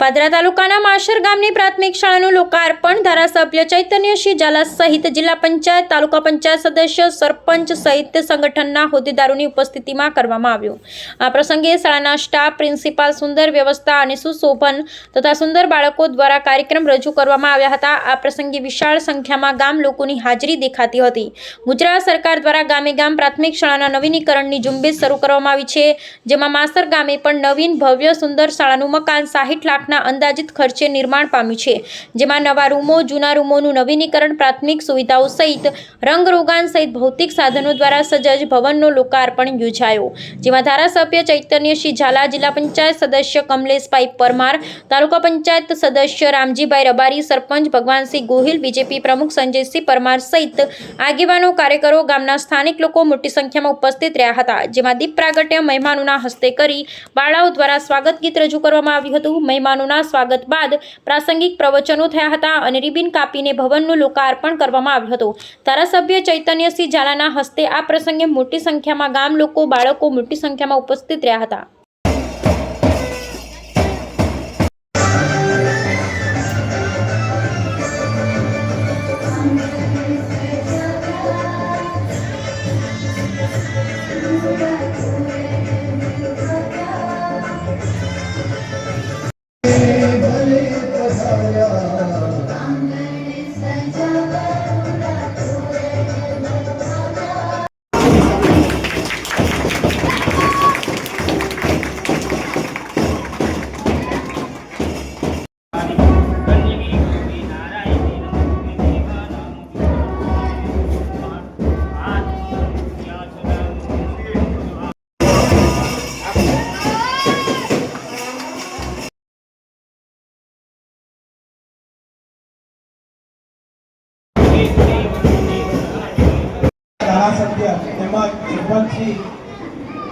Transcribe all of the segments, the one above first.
પાદરા તાલુકાના માશર ગામની પ્રાથમિક શાળાનું લોકાર્પણ ધારાસભ્ય ચૈતન્યસિંહ ઝાલા સહિત જિલ્લા પંચાયત, તાલુકા પંચાયત સદસ્ય, સરપંચ સહિત સંગઠનના હોદ્દેદારોની ઉપસ્થિતિમાં કરવામાં આવ્યું. આ પ્રસંગે શાળાના સ્ટાફ, પ્રિન્સિપાલ, સુંદર વ્યવસ્થા અને સુશોભન તથા સુંદર બાળકો દ્વારા કાર્યક્રમ રજૂ કરવામાં આવ્યા હતા. આ પ્રસંગે વિશાળ સંખ્યામાં ગામ લોકોની હાજરી દેખાતી હતી. ગુજરાત સરકાર દ્વારા ગામે ગામ પ્રાથમિક શાળાના નવીનીકરણની ઝુંબેશ શરૂ કરવામાં આવી છે, જેમાં માસર ગામે પણ નવીન ભવ્ય સુંદર શાળાનું મકાન સાહીઠ લાખના અંદાજિત ખર્ચે નિર્માણ પામ્યું છે, જેમાં નવા રૂમો, જૂના રૂમોનું નવીનીકરણ, પ્રાથમિક સુવિધાઓ સહિત રંગરોગાન સહિત ભૌતિક સાધનો દ્વારા સજજ ભવનનો લોકાર્પણ યોજાયો, જેમાં ધારાસભ્ય ચૈતન્યસિંહ ઝાલા, જિલ્લા પંચાયત સદસ્ય કમલેશભાઈ પરમાર, તાલુકા પંચાયત સદસ્ય રામજીભાઈ રબારી, સરપંચ ભગવાનસિંહ ગોહિલ, બીજેપી પ્રમુખ સંજયસિંહ પરમાર સહિત આગેવાનો, કાર્યકરો, ગામના સ્થાનિક લોકો મોટી સંખ્યામાં ઉપસ્થિત રહ્યા હતા, જેમાં દીપ પ્રાગટ્ય મહેમાનોના હસ્તે કરી બાળાઓ દ્વારા સ્વાગત ગીત રજૂ કરવામાં આવ્યું હતું. મહેમાનોના સ્વાગત બાદ પ્રાસંગિક પ્રવચનો થયા હતા અને રિબિન કાપીને ભવનનું લોકાર્પણ કરવામાં આવ્યું હતું. ધારાસભ્ય ચૈતન્યસિંહ ઝાલાના હસ્તે આ પ્રસંગે મોટી સંખ્યામાં ગામ લોકો, બાળકો મોટી સંખ્યામાં ઉપસ્થિત રહ્યા હતા. ધારાસભ્ય તેમજ સરપંચશ્રી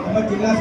તેમજ જિલ્લા